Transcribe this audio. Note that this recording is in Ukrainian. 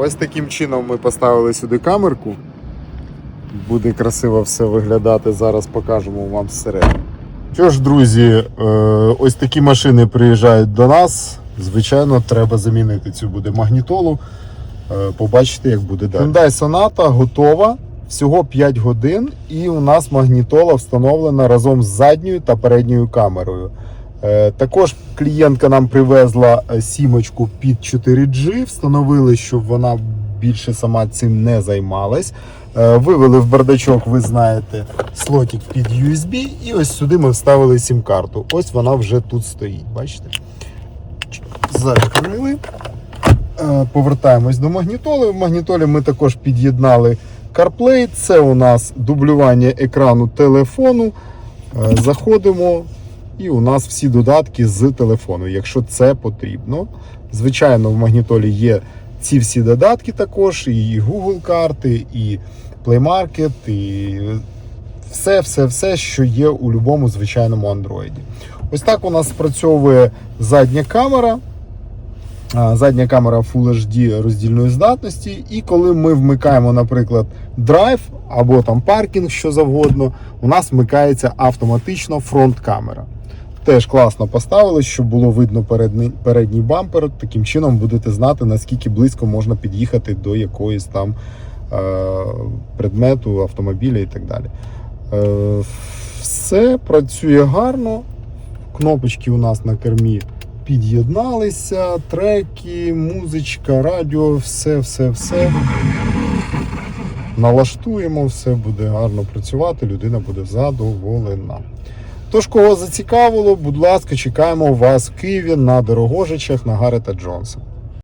Ось таким чином ми поставили сюди камерку. Буде красиво все виглядати. Зараз покажемо вам зсередини. Що ж, друзі, е, ось такі машини приїжджають до нас. Звичайно, треба замінити цю буде магнітолу. Е, Побачите, як буде далі. Hyundai Sonata готова. Всього 5 годин, і у нас магнітола встановлена разом з задньою та передньою камерою. Е, Також клієнтка нам привезла е, сімочку під 4G, встановили, щоб вона більше сама цим не займалась. Е, Вивели в бардачок, ви знаєте, слотик під USB, і ось сюди ми вставили сім-карту. Ось вона вже тут стоїть. Бачите? Закрили. Повертаємось до магнітоли. В магнітолі ми також під'єднали CarPlay. Це у нас дублювання екрану телефону. Заходимо, і у нас всі додатки з телефону, якщо це потрібно. Звичайно, в магнітолі є ці всі додатки також, і Google карти, і Play Market, і все, все, все, що є у будь-якому звичайному Android. Ось так у нас спрацьовує задня камера. Задня камера Full HD роздільної здатності, і коли ми вмикаємо, наприклад, драйв або там паркінг, що завгодно, у нас вмикається автоматично фронт-камера. Теж класно поставили, щоб було видно передній, передній бампер. Таким чином будете знати, наскільки близько можна під'їхати до якоїсь там е, предмету, автомобіля і так далі. Е, все працює гарно. Кнопочки у нас на кермі під'єдналися, треки, музичка, радіо, все, все, все. Налаштуємо, все буде гарно працювати, людина буде задоволена. Тож, кого зацікавило, будь ласка, чекаємо вас в Києві на Дорогожичах на Гарета Джонса.